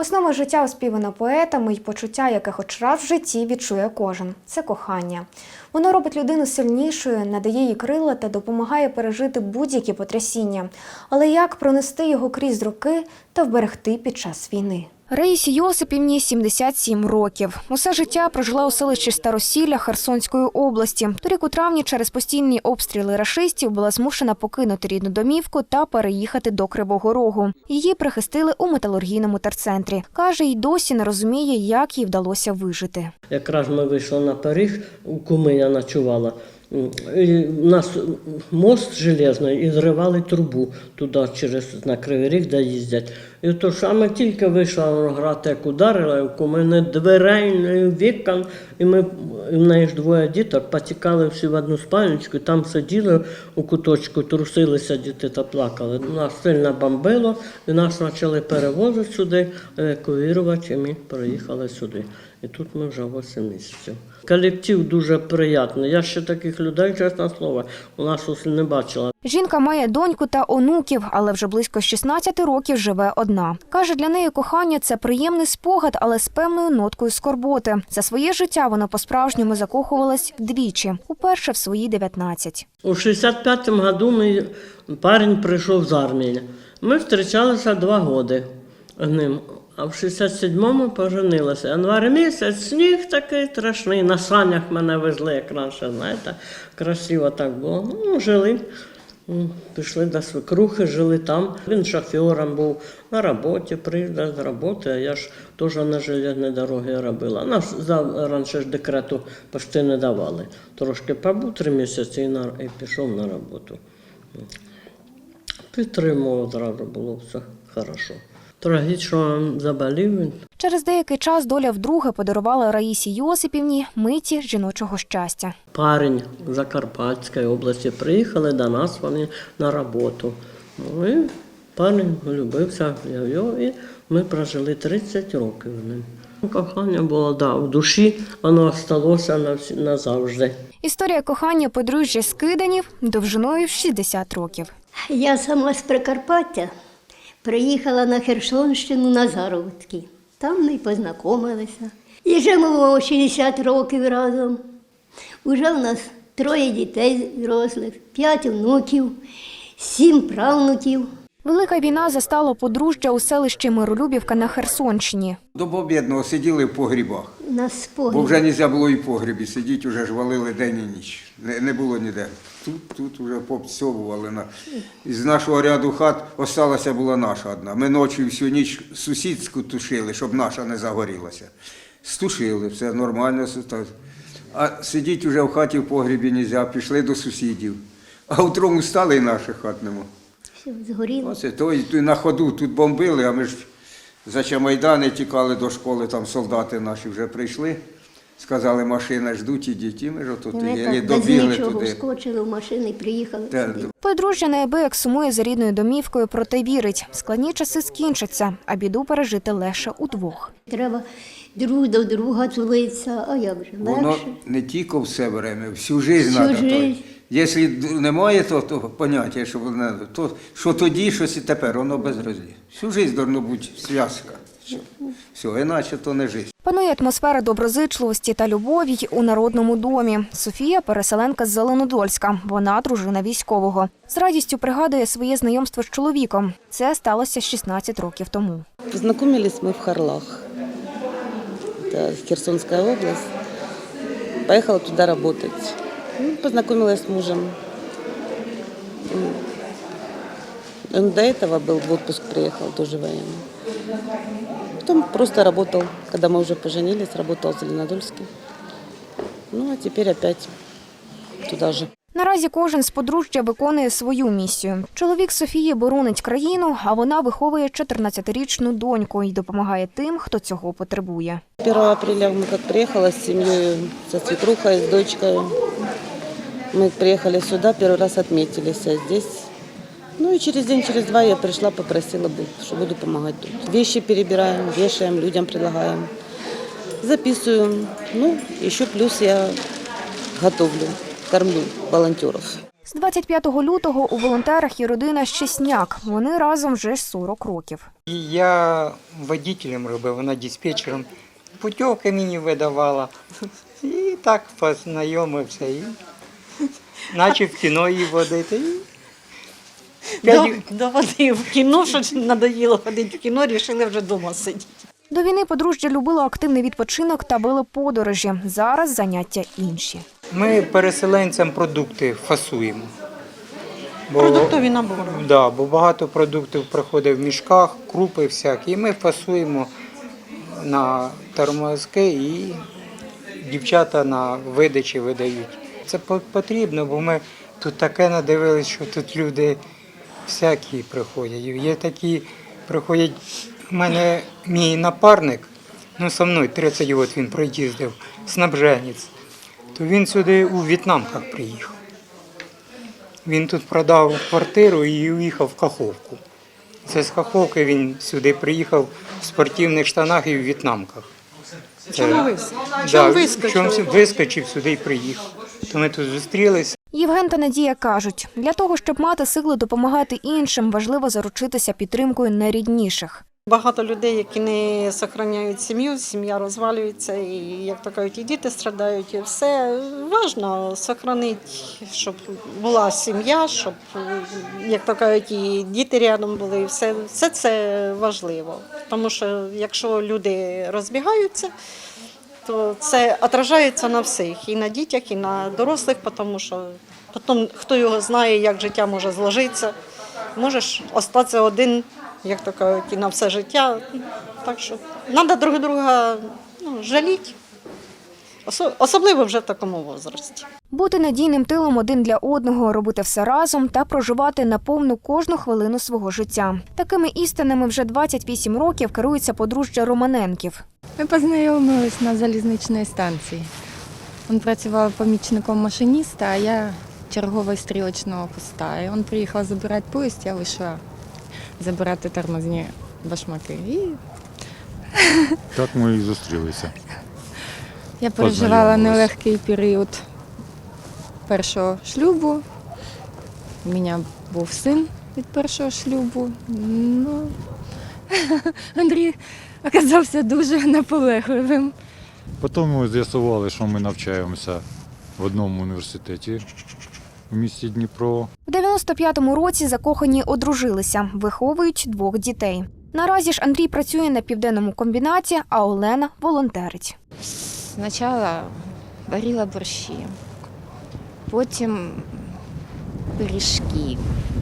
Основа життя оспівана поетами й почуття, яке хоч раз в житті відчує кожен це кохання. Воно робить людину сильнішою, надає їй крила та допомагає пережити будь-які потрясіння. Але як пронести його крізь роки та вберегти під час війни? Раїсі Йосипівні 77 років. Усе життя прожила у селищі Старосілля Херсонської області. Торік у травні через постійні обстріли рашистів була змушена покинути рідну домівку та переїхати до Кривого Рогу. Її прихистили у металургійному терцентрі. Каже, й досі не розуміє, як їй вдалося вижити. Якраз ми вийшли на Париж, у куми я ночувала. У нас мост железний і зривали трубу туди через на Кривий Ріг, де їздять. І то саме тільки вийшла грати, як ударила, і у куми не дверей, вікон. І ми і в неї ж двоє діток потікали всі в одну спальничку, там сиділи у куточку, трусилися діти та плакали. Нас сильно бомбило, і нас почали перевозити сюди, евакуювати, і ми приїхали сюди. І тут ми вже 8 місяців. Колектив дуже приємний. Я ще таких людей, чесне слово, у нас не бачила. Жінка має доньку та онуків, але вже близько 16 років живе одна. Каже, для неї кохання це приємний спогад, але з певною ноткою скорботи. За своє життя вона по-справжньому закохувалась вдвічі, уперше в свої 19. У 65-му году мій парень прийшов з армії. Ми зустрічалися два роки з ним. А в 67-му поженилися. Январ місяць, сніг такий страшний. На санях мене везли, як раніше, знаєте, красиво так було. Ну, жили. Пішли до свекрухи, жили там. Він шофером був на роботі, приїжджав з роботи, а я ж теж на железній дорогі робила. Нас раніше ж декрету почти не давали. Трошки побув три місяці і, на, і пішов на роботу. Підтримував одразу було все хорошо. Трагічно заболів. Через деякий час доля вдруге подарувала Раїсі Йосипівні миті жіночого щастя. Парень з Закарпатської області приїхали до нас вони на роботу. Ну і парень влюбився в його, і ми прожили 30 років ним. Кохання було да, в душі, воно всі- назавжди. Історія кохання подружжя Скиданів довжиною в 60 років. Я сама з Прикарпаття приїхала на Херсонщину на заробітки. Там ми познайомилися. І живемо 60 років разом. Уже в нас троє дітей дорослих, п'ять онуків, сім правнуків. Велика війна застала подружжя у селищі Миролюбівка на Херсонщині. До обідного сиділи в погрібах, нас бо вже не можна було і в погрібі сидіти, вже ж валили день і ніч. Не, не було ніде. Тут, тут вже попсьовували. На... Із нашого ряду хат осталася була наша одна. Ми ночі всю ніч сусідську тушили, щоб наша не загорілася. Стушили, все нормально. А сидіти вже в хаті в погрібі не можна, пішли до сусідів. А утром стали і наших хат нема. Все, згоріло. Оце то і на ходу тут бомбили, а ми ж за Чамайдани тікали до школи, там солдати наші вже прийшли. Сказали, машина ждуть, ідіть. І ми ж І отут ми єлі так без добігли нічого туди. вскочили в машину і приїхали Те, сюди. Подружжя неабияк сумує за рідною домівкою, проте вірить, складні часи скінчаться, а біду пережити легше удвох. Треба друг до друга тулитися, а як же, Воно не тільки все время, всю життя Всю треба. Якщо немає того, того поняття, що, воно- то що тоді, щось і тепер, воно без розлі. Всю життя повинна бути зв'язка. Все. Іначе то не життя. Панує атмосфера доброзичливості та любові й у народному домі. Софія переселенка з Зеленодольська. Вона дружина військового. З радістю пригадує своє знайомство з чоловіком. Це сталося 16 років тому. Познакомились мы в Харлах. Это Херсонская область. Поехала туда работать. Ну, Познакомилась с мужем. М. Он до этого был в отпуск, приехал, тоже военный. Потом просто работал, когда мы уже поженились, работал в Зеленодольске. Ну, а теперь опять туда же. Наразі кожен з подружжя виконує свою місію. Чоловік Софії боронить країну, а вона виховує 14-річну доньку і допомагає тим, хто цього потребує. 1 апреля мы как приехала с семьей, со свекрухой, с дочкой. Мы приехали сюда, первый раз отметились а здесь. Ну и через день, через два я пришла, попросила, бы, что буду помогать тут. Вещи перебираем, вешаем, людям предлагаем. Записываем. Ну, еще плюс я готовлю, кормлю волонтеров. З 25 лютого у волонтерах є родина Щесняк. Вони разом вже 40 років. Я водителем робив, вона диспетчером. Путівки мені видавала. І так познайомився. Почав в кіно її водити. До, до води в кіно, що надоїло ходити в кіно, рішили вже вдома сидіти. До війни подружжя любило активний відпочинок та велоподорожі. Зараз заняття інші. Ми переселенцям продукти фасуємо. Бо, Продуктові набори. Да, бо багато продуктів приходить в мішках, крупи всякі. І ми фасуємо на тормозки і дівчата на видачі видають. Це потрібно, бо ми тут таке надивились, що тут люди всякі приходять. Є такі, приходять, у мене мій напарник, ну со мною 30 років він проїздив, снабженець, то він сюди у В'єтнамках приїхав. Він тут продав квартиру і уїхав в Каховку. Це з Каховки він сюди приїхав в спортивних штанах і в в'єтнамках. Чому вис- Да, чому вискочив? чому вискочив сюди і приїхав. То ми тут зустрілися. Євген та Надія кажуть, для того, щоб мати сили допомагати іншим, важливо заручитися підтримкою найрідніших. Багато людей, які не зберігають сім'ю, сім'я розвалюється, і як то кажуть, і діти страдають, і все важливо зберігати, щоб була сім'я, щоб, як то кажуть, і діти рядом були. і Все, все це важливо. Тому що якщо люди розбігаються, то це відражається на всіх, і на дітях, і на дорослих, тому що потім хто його знає, як життя може зложитися. Можеш остатися один, як то кажуть, і на все життя. Так що треба друг друга ну, жаліти, особливо вже в такому возрасті. Бути надійним тилом один для одного, робити все разом та проживати наповну кожну хвилину свого життя. Такими істинами вже 28 років керується подружжя Романенків. Ми познайомились на залізничній станції. Він працював помічником машиніста, а я черговий стрілочного поста. І він приїхав забирати поїзд, я вийшла забирати тормозні башмаки. І Так ми і зустрілися. Я переживала Познайомились. нелегкий період першого шлюбу. У мене був син від першого шлюбу. Ну, Андрій оказався дуже наполегливим. Потім ми з'ясували, що ми навчаємося в одному університеті в місті Дніпро. В 95-му році закохані одружилися, виховують двох дітей. Наразі ж Андрій працює на південному комбінаті, а Олена волонтерить. Спочатку варила борщі, потім пиріжки.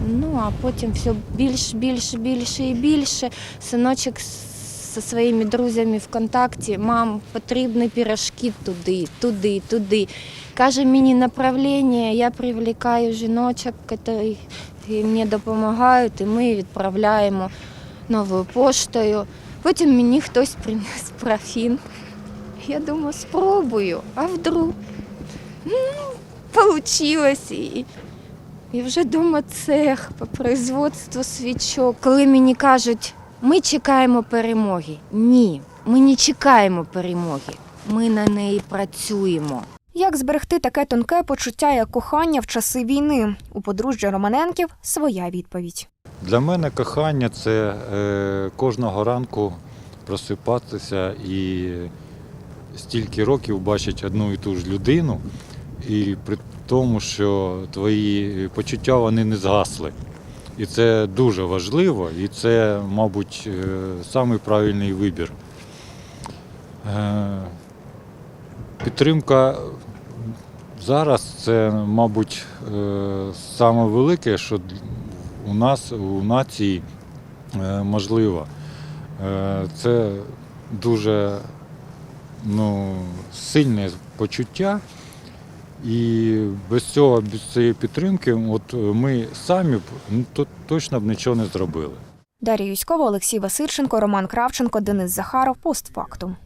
Ну, а потім все більше, більше, більше і більше. Синочок зі своїми друзями в контакті, мам, потрібні пиріжки туди, туди, туди. Каже мені направлення, я привлекаю жіночок, які мені допомагають, і ми відправляємо новою поштою. Потім мені хтось приніс парафін. Я думаю, спробую, а вдруг? Ну, получилось. І, і вже вдома цех по производству свічок. Коли мені кажуть, ми чекаємо перемоги. Ні, ми не чекаємо перемоги. Ми на неї працюємо. Як зберегти таке тонке почуття, як кохання в часи війни? У подружжя Романенків своя відповідь. Для мене кохання це е, кожного ранку просипатися і стільки років бачити одну і ту ж людину, і при тому, що твої почуття вони не згасли. І це дуже важливо, і це, мабуть, е, самий правильний вибір. Е, Підтримка зараз це, мабуть, е, саме велике, що у нас у нації можливо. Це дуже ну, сильне почуття. І без цього, без цієї підтримки, от ми самі б ну, то, точно б нічого не зробили. Дар'я Юськова, Олексій Васильченко, Роман Кравченко, Денис Захаров. Постфактум.